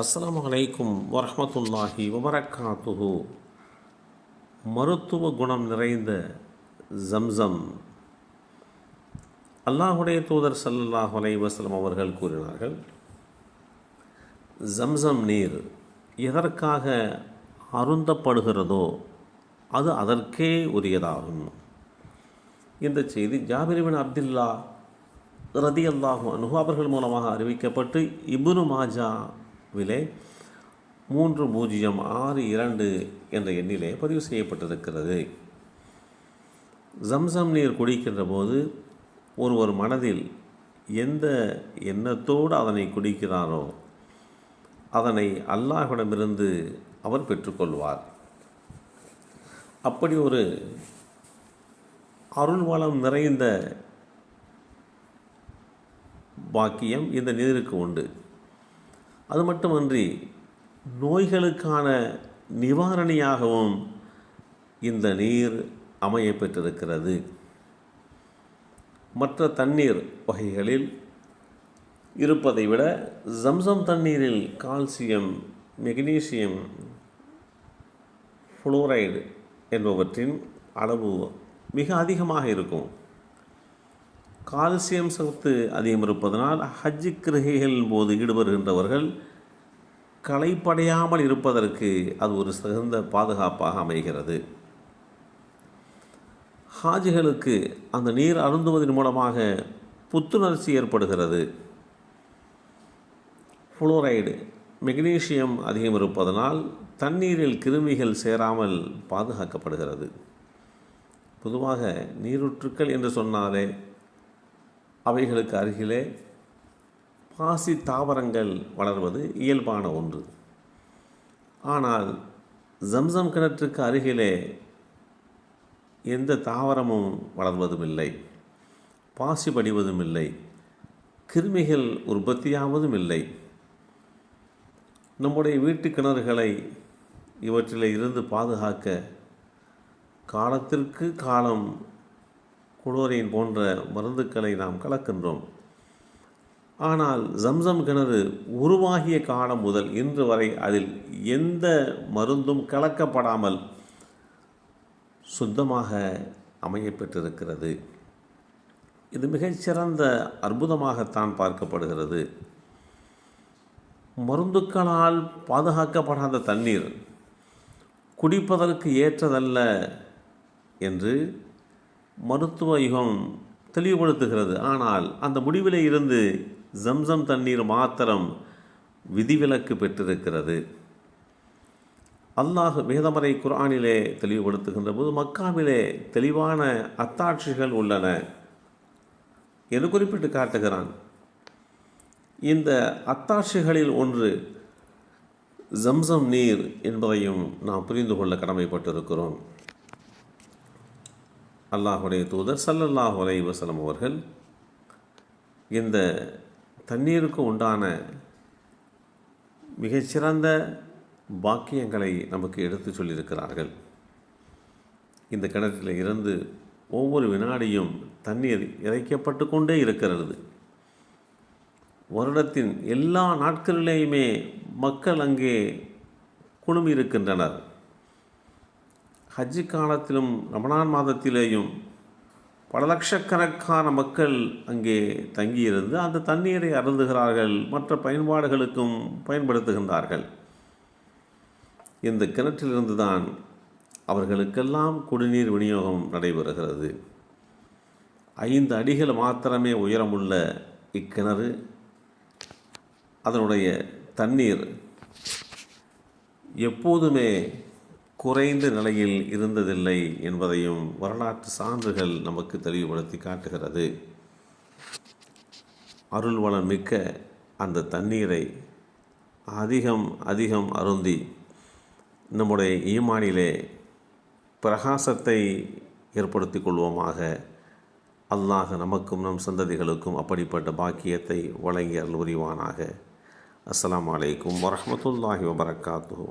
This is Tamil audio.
அஸ்லாம் அலைக்கும் வரமத்துல்லாஹி வபரக்காத்துஹு. மருத்துவ குணம் நிறைந்த ஜம்சம். அல்லாஹுடைய தூதர் சல்லாஹ் அலைஹி வஸல்லம் அவர்கள் கூறினார்கள் ஜம்சம் நீர் எதற்காக அருந்தப்படுகிறதோ அது அதற்கே உரியதாகும். இந்த செய்தி ஜாபிரிபின் அப்துல்லா ரதி அல்லாஹு அனுகு அவர்கள் மூலமாக அறிவிக்கப்பட்டு இபுனு மாஜா விலை மூன்று பூஜ்ஜியம் ஆறு இரண்டு என்ற எண்ணிலே பதிவு செய்யப்பட்டிருக்கிறது. ஜம்சம் நீர் குடிக்கின்ற போது ஒருவர் மனதில் எந்த எண்ணத்தோடு அதனை குடிக்கிறாரோ அதனை அல்லாஹ்விடமிருந்து அவர் பெற்றுக்கொள்வார். அப்படி ஒரு அருள் வளம் நிறைந்த பாக்கியம் இந்த நீருக்கு உண்டு. அது மட்டுமன்றி நோய்களுக்கான நிவாரணியாகவும் இந்த நீர் அமைய பெற்றிருக்கிறது. மற்ற தண்ணீர் வகைகளில் இருப்பதை விட ஜம்சம் தண்ணீரில் கால்சியம் மெக்னீசியம் ஃப்ளோரைடு என்பவற்றின் அளவு மிக அதிகமாக இருக்கும். கால்சியம் சத்து அதிகம் இருப்பதனால் ஹஜ்ஜு கிரகைகளின் போது ஈடுபடுகின்றவர்கள் களைப்படையாமல் இருப்பதற்கு அது ஒரு சிறந்த பாதுகாப்பாக அமைகிறது. ஹாஜிகளுக்கு அந்த நீர் அருந்துவதன் மூலமாக புத்துணர்ச்சி ஏற்படுகிறது. ஃப்ளோரைடு மெக்னீசியம் அதிகம் இருப்பதனால் தண்ணீரில் கிருமிகள் சேராமல் பாதுகாக்கப்படுகிறது. பொதுவாக நீரூற்றுக்கள் என்று சொன்னாலே அவைகளுக்கு அருகிலே பாசி தாவரங்கள் வளர்வது இயல்பான ஒன்று. ஆனால் ஜம்சம் கிணற்றுக்கு அருகிலே எந்த தாவரமும் வளர்வதும் இல்லை பாசி படிவதும் இல்லை கிருமிகள் உற்பத்தியாவதும் இல்லை நம்முடைய வீட்டு கிணறுகளை இவற்றில் இருந்து பாதுகாக்க காலத்திற்கு காலம் குளோரின் போன்ற மருந்துக்களை நாம் கலக்கின்றோம். ஆனால் ஜம்சம் கிணறு உருவாகிய காலம் முதல் இன்று வரை அதில் எந்த மருந்தும் கலக்கப்படாமல் சுத்தமாக அமையப்பெற்றிருக்கிறது. இது மிகச்சிறந்த அற்புதமாகத்தான் பார்க்கப்படுகிறது. மருந்துக்களால் பாதுகாக்கப்படாத தண்ணீர் குடிப்பதற்கு ஏற்றதல்ல என்று மருத்துவ யுகம் தெளிவுபடுத்துகிறது. ஆனால் அந்த முடிவில் இருந்து ஜம்சம் தண்ணீர் மாத்திரம் விதிவிலக்கு பெற்றிருக்கிறது. அல்லாஹ் வேதமறை குரானிலே தெளிவுபடுத்துகின்ற போது மக்காவிலே தெளிவான அத்தாட்சிகள் உள்ளன என்று குறிப்பிட்டு காட்டுகிறான். இந்த அத்தாட்சிகளில் ஒன்று ஜம்சம் நீர் என்பதையும் நாம் புரிந்து கொள்ள கடமைப்பட்டிருக்கிறோம். அல்லாஹுடைய தூதர் சல்லல்லாஹ் அலை வசலம் அவர்கள் இந்த தண்ணீருக்கு உண்டான மிகச்சிறந்த பாக்கியங்களை நமக்கு எடுத்து சொல்லியிருக்கிறார்கள். இந்த கிணற்றில் இருந்து ஒவ்வொரு வினாடியும் தண்ணீர் இறைக்கப்பட்டு கொண்டே இருக்கிறது. வருடத்தின் எல்லா நாட்களிலேயுமே மக்கள் அங்கே குழுமி இருக்கின்றனர் ஹஜ்ஜு காலத்திலும் ரமணான் மாதத்திலேயும் பல லட்சக்கணக்கான மக்கள் அங்கே தங்கியிருந்து அந்த தண்ணீரை அருந்துகிறார்கள். மற்ற பயன்பாடுகளுக்கும் பயன்படுத்துகின்றார்கள். இந்த கிணற்றிலிருந்து தான் அவர்களுக்கெல்லாம் குடிநீர் விநியோகம் நடைபெறுகிறது. ஐந்து அடிகள் மாத்திரமே உயரமுள்ள இக்கிணறு அதனுடைய தண்ணீர் எப்போதுமே குறைந்த நிலையில் இருந்ததில்லை என்பதையும் வரலாற்று சான்றுகள் நமக்கு தெளிவுபடுத்தி காட்டுகிறது. அருள்வளம் மிக்க அந்த தண்ணீரை அதிகம் அதிகம் அருந்தி நம்முடைய ஈமானிலே பிரகாசத்தை ஏற்படுத்தி கொள்வோமாக. அல்லாஹ் நமக்கும் நம் சந்ததிகளுக்கும் அப்படிப்பட்ட பாக்கியத்தை வழங்கி அருள் புரிவானாக. அஸ்லாம் வலைக்கம் வரமத்துல்லாஹி வபரகாத்து